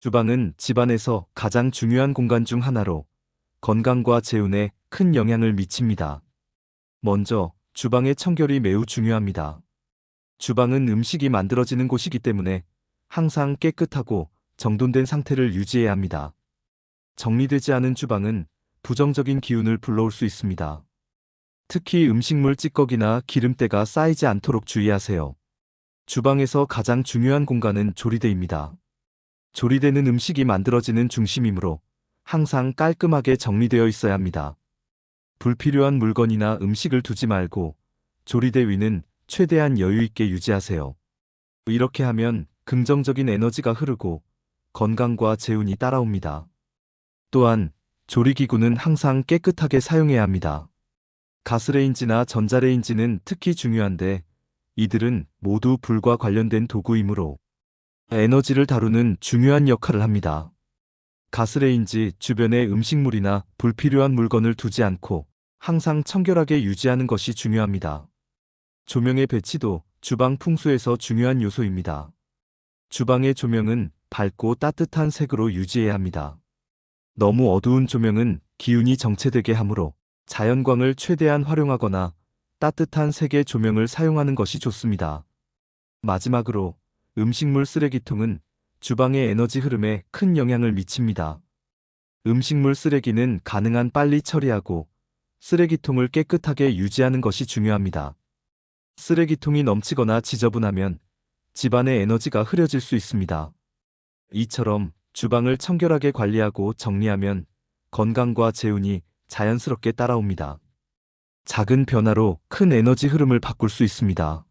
주방은 집안에서 가장 중요한 공간 중 하나로 건강과 재운에 큰 영향을 미칩니다. 먼저 주방의 청결이 매우 중요합니다. 주방은 음식이 만들어지는 곳이기 때문에 항상 깨끗하고 정돈된 상태를 유지해야 합니다. 정리되지 않은 주방은 부정적인 기운을 불러올 수 있습니다. 특히 음식물 찌꺼기나 기름때가 쌓이지 않도록 주의하세요. 주방에서 가장 중요한 공간은 조리대입니다. 조리대는 음식이 만들어지는 중심이므로 항상 깔끔하게 정리되어 있어야 합니다. 불필요한 물건이나 음식을 두지 말고 조리대 위는 최대한 여유 있게 유지하세요. 이렇게 하면 긍정적인 에너지가 흐르고 건강과 재운이 따라옵니다. 또한 조리기구는 항상 깨끗하게 사용해야 합니다. 가스레인지나 전자레인지는 특히 중요한데 이들은 모두 불과 관련된 도구이므로 에너지를 다루는 중요한 역할을 합니다. 가스레인지 주변에 음식물이나 불필요한 물건을 두지 않고 항상 청결하게 유지하는 것이 중요합니다. 조명의 배치도 주방 풍수에서 중요한 요소입니다. 주방의 조명은 밝고 따뜻한 색으로 유지해야 합니다. 너무 어두운 조명은 기운이 정체되게 하므로 자연광을 최대한 활용하거나 따뜻한 색의 조명을 사용하는 것이 좋습니다. 마지막으로 음식물 쓰레기통은 주방의 에너지 흐름에 큰 영향을 미칩니다. 음식물 쓰레기는 가능한 빨리 처리하고 쓰레기통을 깨끗하게 유지하는 것이 중요합니다. 쓰레기통이 넘치거나 지저분하면 집안의 에너지가 흐려질 수 있습니다. 이처럼 주방을 청결하게 관리하고 정리하면 건강과 재운이 자연스럽게 따라옵니다. 작은 변화로 큰 에너지 흐름을 바꿀 수 있습니다.